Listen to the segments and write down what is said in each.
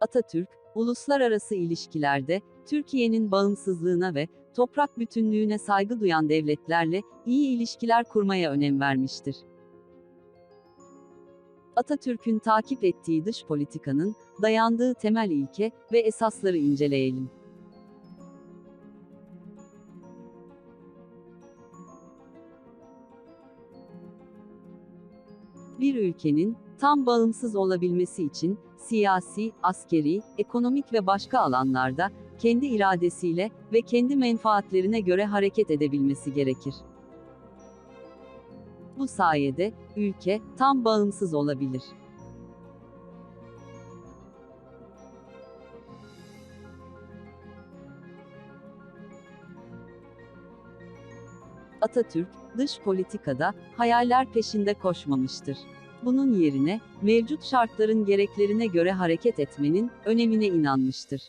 Atatürk, uluslararası ilişkilerde Türkiye'nin bağımsızlığına ve toprak bütünlüğüne saygı duyan devletlerle iyi ilişkiler kurmaya önem vermiştir. Atatürk'ün takip ettiği dış politikanın dayandığı temel ilke ve esasları inceleyelim. Bir ülkenin tam bağımsız olabilmesi için siyasi, askeri, ekonomik ve başka alanlarda kendi iradesiyle ve kendi menfaatlerine göre hareket edebilmesi gerekir. Bu sayede ülke tam bağımsız olabilir. Atatürk, dış politikada hayaller peşinde koşmamıştır. Bunun yerine mevcut şartların gereklerine göre hareket etmenin önemine inanmıştır.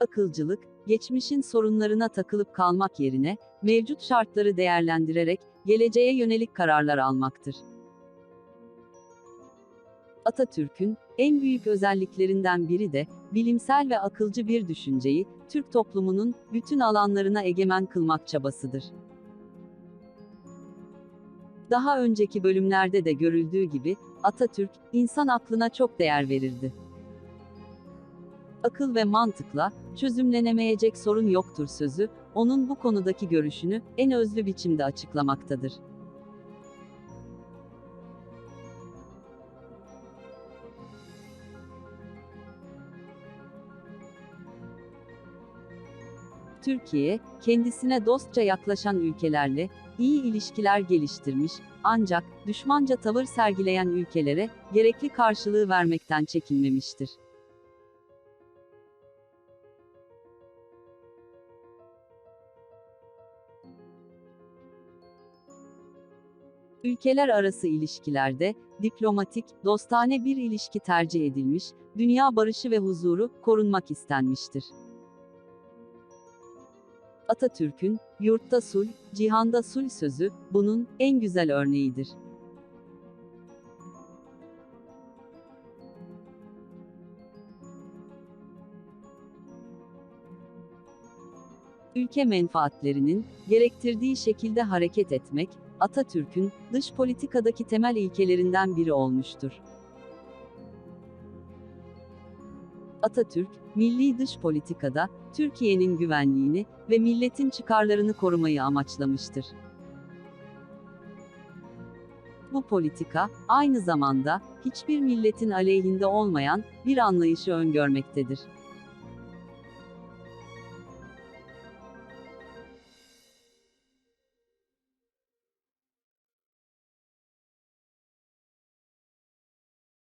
Akılcılık, geçmişin sorunlarına takılıp kalmak yerine mevcut şartları değerlendirerek geleceğe yönelik kararlar almaktır. Atatürk'ün en büyük özelliklerinden biri de bilimsel ve akılcı bir düşünceyi Türk toplumunun bütün alanlarına egemen kılmak çabasıdır. Daha önceki bölümlerde de görüldüğü gibi Atatürk insan aklına çok değer verirdi. Akıl ve mantıkla çözümlenemeyecek sorun yoktur sözü onun bu konudaki görüşünü en özlü biçimde açıklamaktadır. Türkiye, kendisine dostça yaklaşan ülkelerle iyi ilişkiler geliştirmiş, ancak düşmanca tavır sergileyen ülkelere gerekli karşılığı vermekten çekinmemiştir. Ülkeler arası ilişkilerde diplomatik, dostane bir ilişki tercih edilmiş, dünya barışı ve huzuru korunmak istenmiştir. Atatürk'ün yurtta sulh, cihanda sulh sözü bunun en güzel örneğidir. Ülke menfaatlerinin gerektirdiği şekilde hareket etmek Atatürk'ün dış politikadaki temel ilkelerinden biri olmuştur. Atatürk, milli dış politikada Türkiye'nin güvenliğini ve milletin çıkarlarını korumayı amaçlamıştır. Bu politika, aynı zamanda, hiçbir milletin aleyhinde olmayan bir anlayışı öngörmektedir.